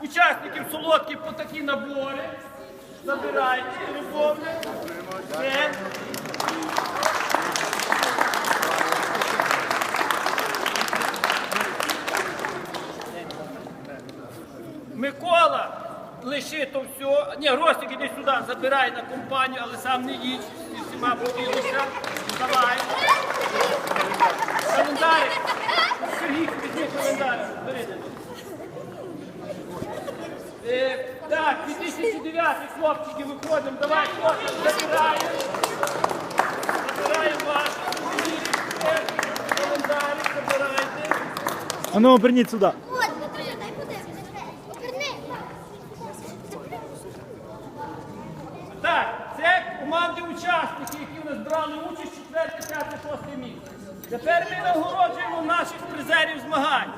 учасників солодкі по такі набори. Забирайте, любовне. Це. Микола, лиши то все. Ні, Ростик, іди сюди, забирай на компанію, але сам не їдь. Всіма поділися. Так, 2009 хлопчики, виходимо. Давай, хлопці, забираємо. Забираємо ваш. Календарик, забирайте. А ну, оберніть сюди. От, дай. Так, це команди учасники, які у нас брали участь 4, 5, 6 місце. Тепер ми нагороджуємо наших призерів змагань.